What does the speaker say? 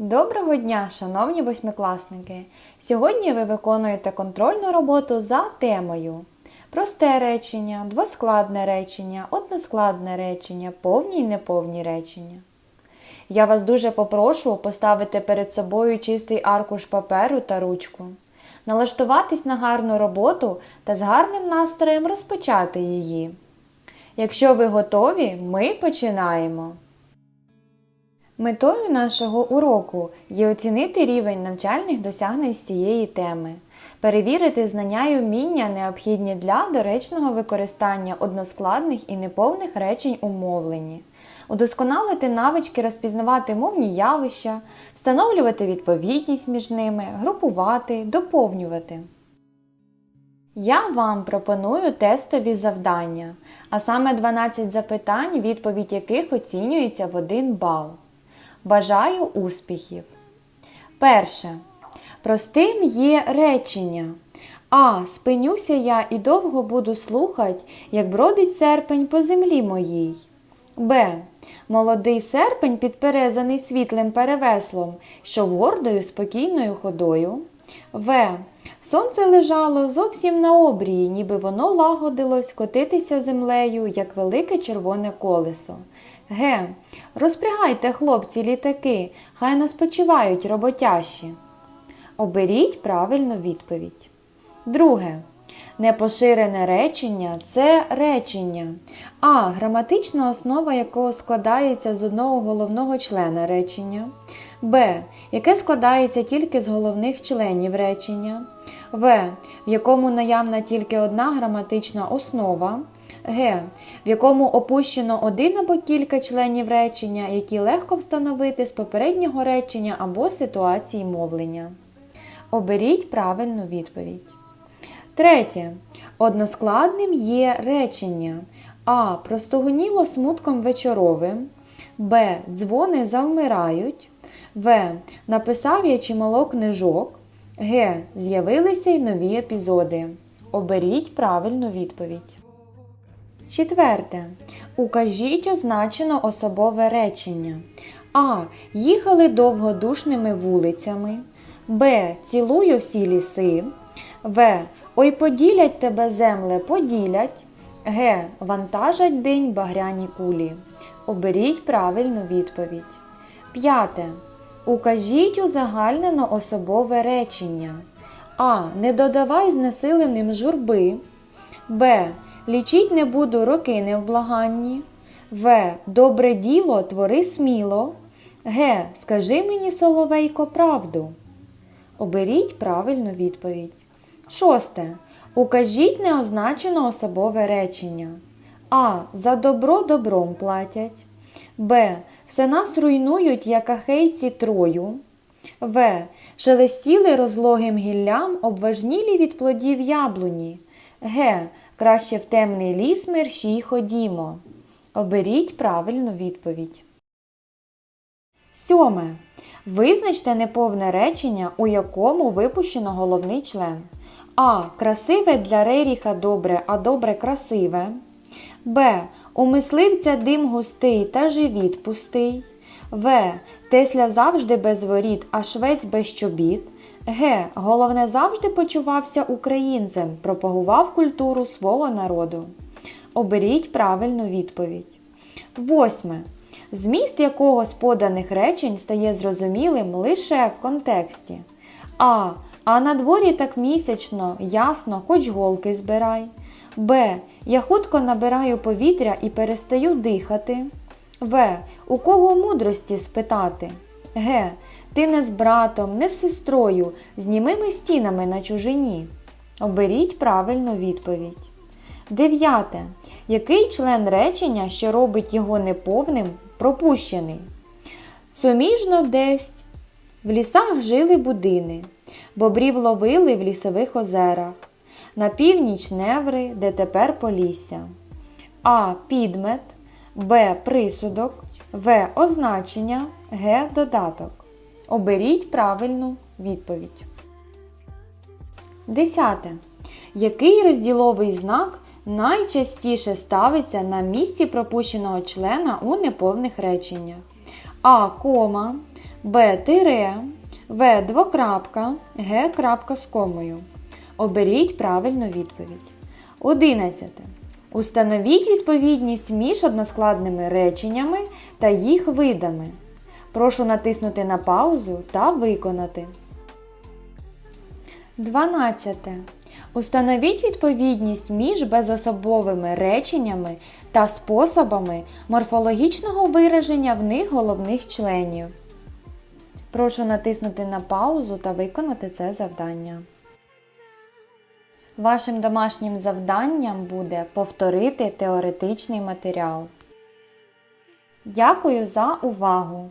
Доброго дня, шановні восьмикласники! Сьогодні ви виконуєте контрольну роботу за темою просте речення, двоскладне речення, односкладне речення, повні й неповні речення. Я вас дуже попрошу поставити перед собою чистий аркуш паперу та ручку, налаштуватись на гарну роботу та з гарним настроєм розпочати її. Якщо ви готові, ми починаємо. Метою нашого уроку є оцінити рівень навчальних досягнень з цієї теми, перевірити знання й уміння, необхідні для доречного використання односкладних і неповних речень у мовленні, удосконалити навички розпізнавати мовні явища, встановлювати відповідність між ними, групувати, доповнювати. Я вам пропоную тестові завдання, а саме 12 запитань, відповідь яких оцінюється в 1 бал. Бажаю успіхів. Перше. Простим є речення. А. Спинюся я і довго буду слухать, як бродить серпень по землі моїй. Б. Молодий серпень підперезаний світлим перевеслом, що гордою спокійною ходою. В. Сонце лежало зовсім на обрії, ніби воно лагодилось котитися землею, як велике червоне колесо. Г. Розпрягайте, хлопці, літаки, хай не спочивають роботящі. Оберіть правильну відповідь. Друге. Непоширене речення це речення. А. Граматична основа якого складається з одного головного члена речення. Б. Яке складається тільки з головних членів речення. В. В якому наявна тільки одна граматична основа. Г. В якому опущено один або кілька членів речення, які легко встановити з попереднього речення або ситуації мовлення. Оберіть правильну відповідь. Третє. Односкладним є речення А. Простогоніло смутком вечоровим. Б. Дзвони завмирають. В. Написав я чимало книжок. Г. З'явилися й нові епізоди. Оберіть правильну відповідь. Четверте. Укажіть означено особове речення. А. Їхали довгодушними вулицями. Б. Цілую всі ліси. В. Ой поділять тебе земле, поділять. Г. Вантажать день багряні кулі. Оберіть правильну відповідь. П'яте. Укажіть узагальнено особове речення. А. Не додавай знесиленим журби. Б. Лічить не буду роки невблаганні. В. Добре діло твори сміло. Г. Скажи мені, соловейко, правду. Оберіть правильну відповідь. Шосте. Укажіть неозначено особове речення. А. За добро добром платять. Б. Все нас руйнують, як ахейці трою. В. Шелестіли розлогим гіллям обважнілі від плодів яблуні. Г. Краще в темний ліс мерщій ходімо. Оберіть правильну відповідь. Сьоме. Визначте неповне речення, у якому випущено головний член. А. Красиве для Реріха добре, а добре красиве. Б. У мисливця дим густий та живіт пустий. В. Тесля завжди без воріт, а швець без чобіт. Г. Головне завжди почувався українцем, пропагував культуру свого народу. Оберіть правильну відповідь. Восьме. Зміст якого з поданих речень стає зрозумілим лише в контексті. А. А на дворі так місячно, ясно, хоч голки збирай. Б. Я хутко набираю повітря і перестаю дихати. В. У кого мудрості спитати? Г. Ти не з братом, не з сестрою, з німими стінами на чужині. Оберіть правильну відповідь. Дев'яте. Який член речення, що робить його неповним, пропущений? Суміжно десь в лісах жили будини, бобрів ловили в лісових озерах, на північ неври, де тепер полісся. А. Підмет, Б. Присудок, В. Означення, Г. Додаток. Оберіть правильну відповідь. Десяте. Який розділовий знак найчастіше ставиться на місці пропущеного члена у неповних реченнях? А. Кома, Б тире, В двокрапка, Г крапка з комою. Оберіть правильну відповідь. 11. Установіть відповідність між односкладними реченнями та їх видами. Прошу натиснути на паузу та виконати. 12. Установіть відповідність між безособовими реченнями та способами морфологічного вираження в них головних членів. Прошу натиснути на паузу та виконати це завдання. Вашим домашнім завданням буде повторити теоретичний матеріал. Дякую за увагу!